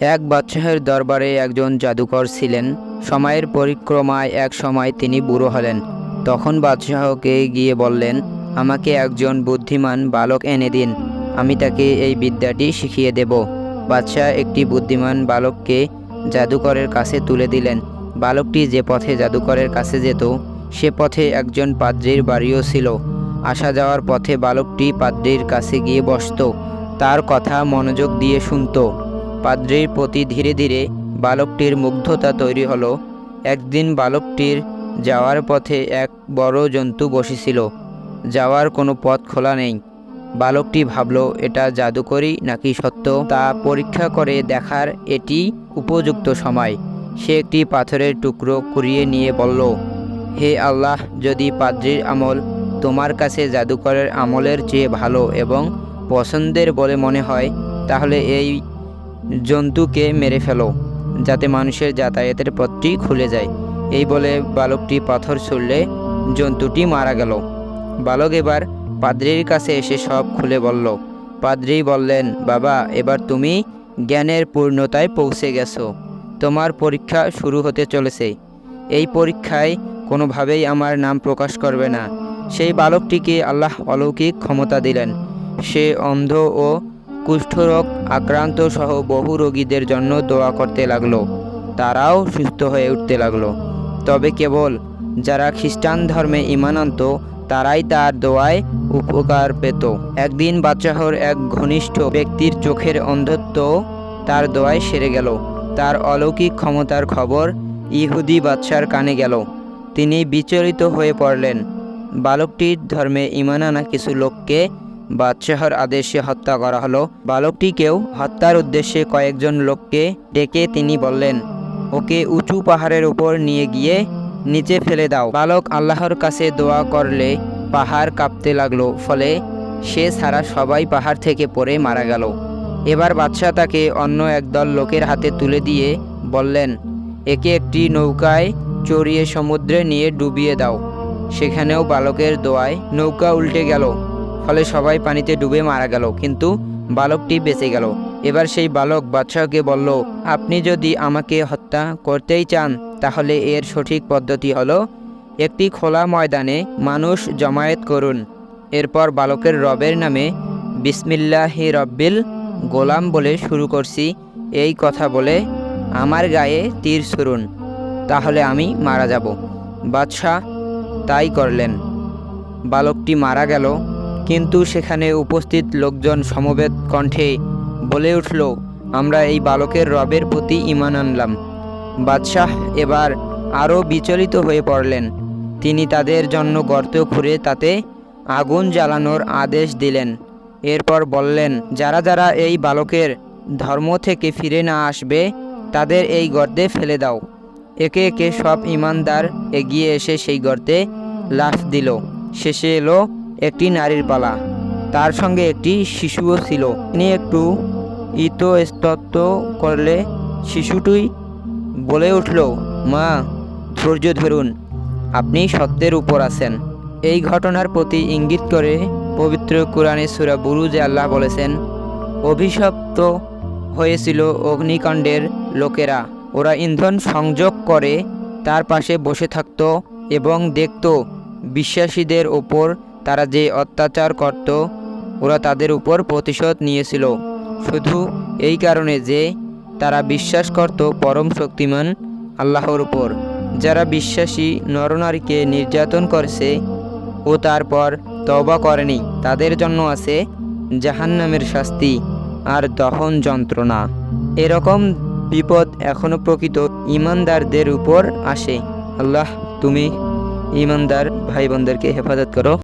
এক বাদশাহের দরবারে একজন জাদুকর ছিলেন। সময়ের পরিক্রমায় এক সময় তিনি বুড়ো হলেন। তখন বাদশাহকে গিয়ে বললেন, আমাকে একজন বুদ্ধিমান বালক এনে দিন, আমি তাকে এই বিদ্যাটি শিখিয়ে দেব। বাদশাহ একটি বুদ্ধিমান বালককে জাদুকরের কাছে তুলে দিলেন। বালকটি যে পথে জাদুকরের কাছে যেত, সে পথে একজন পাদ্রির বাড়িও ছিল। আসা যাওয়ার পথে বালকটি পাদ্রির কাছে গিয়ে বসতো, তার কথা মনোযোগ দিয়ে শুনতো। পাদ্রির প্রতি ধীরে ধীরে বালকটির মুগ্ধতা তৈরি হলো। একদিন বালকটির যাওয়ার পথে এক বড় জন্তু বসেছিল। যাওয়ার কোনো পথ খোলা নেই। বালকটি ভাবল, এটা জাদুকরি নাকি সত্য? তা পরীক্ষা করে দেখার এটি উপযুক্ত সময়। সে একটি পাথরের টুকরো কুড়িয়ে নিয়ে বলল, হে আল্লাহ, যদি পাদ্রির আমল তোমার কাছে জাদুকরের আমলের চেয়ে ভালো এবং পছন্দের বলে মনে হয়, তাহলে এই জন্তুকে মেরে ফেলো, যাতে মানুষের যাতায়াতের পথটি খুলে যায়। এই বলে বালকটি পাথর ছুড়লে জন্তুটি মারা গেল। বালক এবার পাদ্রির কাছে এসে সব খুলে বলল, পাদ্রি বললেন, বাবা, এবার তুমি জ্ঞানের পূর্ণতায় পৌঁছে গেছো। তোমার পরীক্ষা শুরু হতে চলেছে। এই পরীক্ষায় কোনোভাবেই আমার নাম প্রকাশ করবে না। সেই বালকটিকে আল্লাহ অলৌকিক ক্ষমতা দিলেন। সে অন্ধ ও কুষ্ঠরোগ আক্রান্ত সহ বহু রোগীদের জন্য দোয়া করতে লাগল। তারাও সুস্থ হয়ে উঠতে লাগল। তবে কেবল যারা খ্রিস্টান ধর্মে ইমান আনত তারাই তার দোয়ায় উপকার পেত। একদিন বাচ্চাহর এক ঘনিষ্ঠ ব্যক্তির চোখের অন্ধত্ব তার দোয়ায় সেরে গেল। তার অলৌকিক ক্ষমতার খবর ইহুদি বাদশার কানে গেল। তিনি বিচলিত হয়ে পড়লেন। বালকটির ধর্মে ইমান আনা কিছু লোককে বাদশাহর আদেশে হত্যা করা হলো। বালকটিকেও হত্যার উদ্দেশ্যে কয়েকজন লোককে ডেকে তিনি বললেন, ওকে উঁচু পাহাড়ের উপর নিয়ে গিয়ে নিচে ফেলে দাও। বালক আল্লাহর কাছে দোয়া করলে পাহাড় কাঁপতে লাগল, ফলে সে ছাড়া সবাই পাহাড় থেকে পড়ে মারা গেল। এবার বাদশাহ তাকে অন্য একদল লোকের হাতে তুলে দিয়ে বললেন, একে একটি নৌকায় চড়িয়ে সমুদ্রে নিয়ে ডুবিয়ে দাও। সেখানেও বালকের দোয়ায় নৌকা উল্টে গেল। ফলে সবাই পানিতে ডুবে মারা গেল, কিন্তু বালকটি বেঁচে গেল। এবার সেই বালক বাদশাহকে বলল, আপনি যদি আমাকে হত্যা করতেই চান, তাহলে এর সঠিক পদ্ধতি হলো, একটি খোলা ময়দানে মানুষ জমায়েত করুন। এরপর বালকের রবের নামে, বিসমিল্লাহি রব্বিল গোলাম বলে শুরু করছি এই কথা বলে আমার গায়ে তীর ছুড়ুন, তাহলে আমি মারা যাব। বাদশাহ তাই করলেন। বালকটি মারা গেল কিন্তু সেখানে উপস্থিত লোকজন সমবেত কণ্ঠে বলে উঠল, আমরা এই বালকের রবের প্রতি ইমান আনলাম। বাদশাহ এবার আরও বিচলিত হয়ে পড়লেন। তিনি তাদের জন্য গর্ত খুঁড়ে তাতে আগুন জ্বালানোর আদেশ দিলেন। এরপর বললেন, যারা যারা এই বালকের ধর্ম থেকে ফিরে না আসবে, তাদের এই গর্তে ফেলে দাও। একে একে সব ইমানদার এগিয়ে এসে সেই গর্তে লাফ দিল। শেষে এলো একটি নারীর পালা। তার সঙ্গে একটি শিশুও ছিল। তিনি একটু ইতস্তত করলে শিশুটি বলে উঠল, মা, ধৈর্য ধরুন, আপনি সত্যের উপর আছেন। এই ঘটনার প্রতি ইঙ্গিত করে পবিত্র কোরআনে সুরা বুরুজে আল্লাহ বলেছেন, অভিশপ্ত হয়েছিল অগ্নিকাণ্ডের লোকেরা। ওরা ইন্ধন সংযোগ করে তার পাশে বসে থাকত এবং দেখত বিশ্বাসীদের ওপর তারা যে অত্যাচার করত, ওরা তাদের উপর প্রতিশোধ নিয়েছিল। শুধু এই কারণে যে তারা বিশ্বাস করত পরম শক্তিমান আল্লাহর উপর। যারা বিশ্বাসী নরনারীকে নির্যাতন করেছে ও তারপর তবা করেনি, তাদের জন্য আছে জাহান্নামের শাস্তি আর দহন যন্ত্রণা। এরকম বিপদ এখনও প্রকৃত ইমানদারদের উপর আসে। আল্লাহ, তুমি ইমানদার ভাই বোনদেরকে হেফাজত করো।